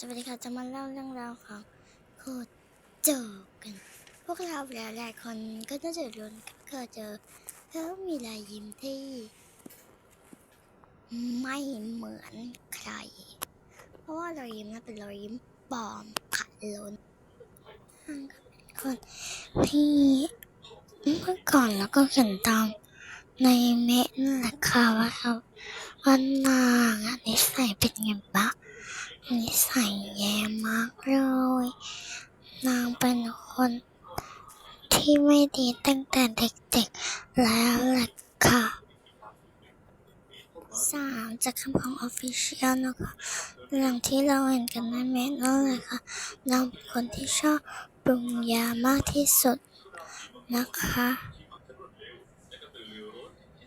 สวัสดีค่ะ จะมาเล่าเรื่องราวของโคโจกัน พวกเราหลายๆคนก็น่าจะรู้นเคยเจอเขามีรอยยิ้มที่ ไม่เหมือนใคร เพราะว่ารอยยิ้มนั้นเป็นรอยยิ้มปลอมขัดล้นนางก็เป็นคนที่เมื่อก่อนแล้วก็เห็นตามในเมนแหละค่ะว่าเขาว่านางอะนิสัยเป็นไงบ้าง นิสัยแย่มากเลย นางเป็นคนที่ไม่ดีตั้งแต่เด็กๆ แล้วแหละค่ะสามจากคำของออฟฟิเชียลนะคะอย่างที่เราเห็นกันในเมนนั่นแหละค่ะนางเป็นคนที่ชอบปรุงยามากที่สุดนะคะ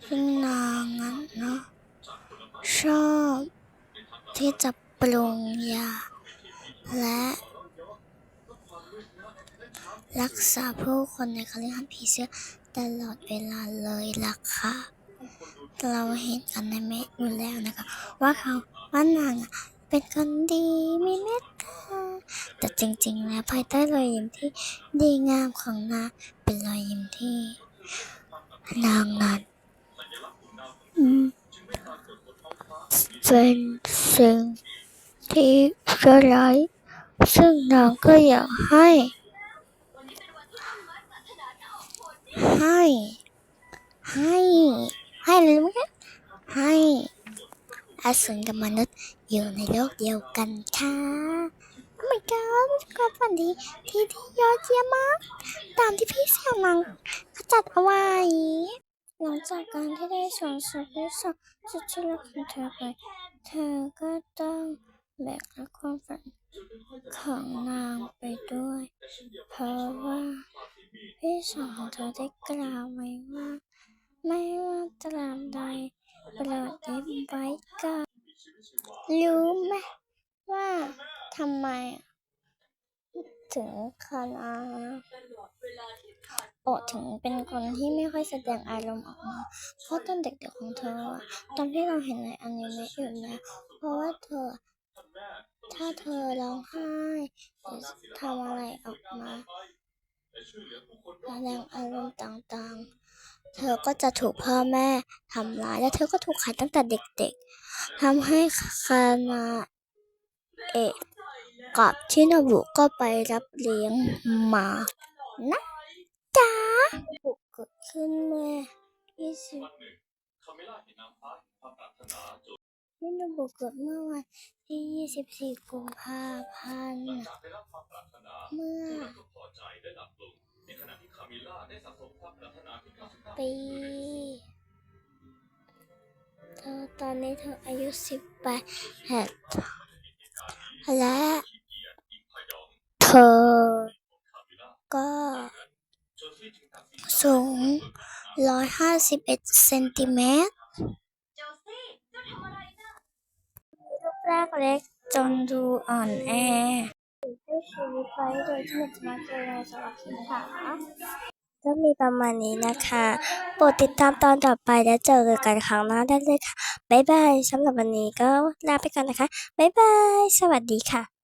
ซึ่งนางนั้นเนาะชอบที่จะ ปรุงยา และรักษาผู้คนในคฤหาสน์ผีเสื้อตลอดเวลาเลยล่ะค่ะ เราเห็นกันในเมฆอยู่แล้วนะคะ ว่าเขาว่านางเป็นคนดีมีเมตตาแต่จริงๆ แล้วภายใต้รอยยิ้มที่ดีงามของนางเป็นรอยยิ้มที่นางนั้นเป็นสิ่ง ที่ชั่วร้ายซึ่งนางก็อยากให้ ให้ ให้ ให้อะไรรู้ไหมคะให้อสูรกับมนุษย์อยู่ในโลกเดียวกันค่ะโอ้ my god ก็ฝันดีที่ที่ยอดเยี่ยมมาก ตามที่พี่เสี่ยวนังเขาจัดเอาไว้ หลังจากการที่ได้ส่งสุดที่สองสุดที่รักของเธอไป เธอก็ต้อง แบกรับความฝันของนางไปด้วย เพราะว่าพี่สาวของเธอได้กล่าวไว้ว่า ไม่ว่าตราบใดโปรดเก็บไว้ก่อนรู้ไหมว่าทำไมถึงคานาโอถึงเป็นคนที่ไม่ค่อยแสดงอารมณ์ออกมา เพราะตอนเด็กๆของเธออะตอนที่เราเห็นในอนิเมะอยู่นะ เพราะว่าเธอ ถ้าเธอร้องไห้หรือทำอะไรออกมาแสดงอารมณ์ต่างๆ เธอก็จะถูกพ่อแม่ทำร้าย และเธอก็ถูกขัดตั้งแต่เด็กๆทำให้คานาเอะกับชินบุก็ไปรับเลี้ยงมานะจ๊ะบุกเกิดขึ้นเมื่อ20 ชิโนบุเกิดเมื่อวันที่ 24 กุมภาพันธ์เมื่อปีเธอตอนนี้เธออายุสิบแปดและ เธอ ก็สูงร้อยห้าสิบเอ็ดเซนติเมตร รูปร่างเล็กจนดูอ่อนแอด้วยชีวิตไว้โดยที่มันจะมาเจอในสวัสดิภาก็มีประมาณนี้นะคะ โปรดติดตามตอนต่อไปและเจอกันครั้งหน้าได้เลยค่ะ บ๊ายบายสำหรับวันนี้ก็ลาไปก่อนนะคะ บ๊ายบาย สวัสดีค่ะ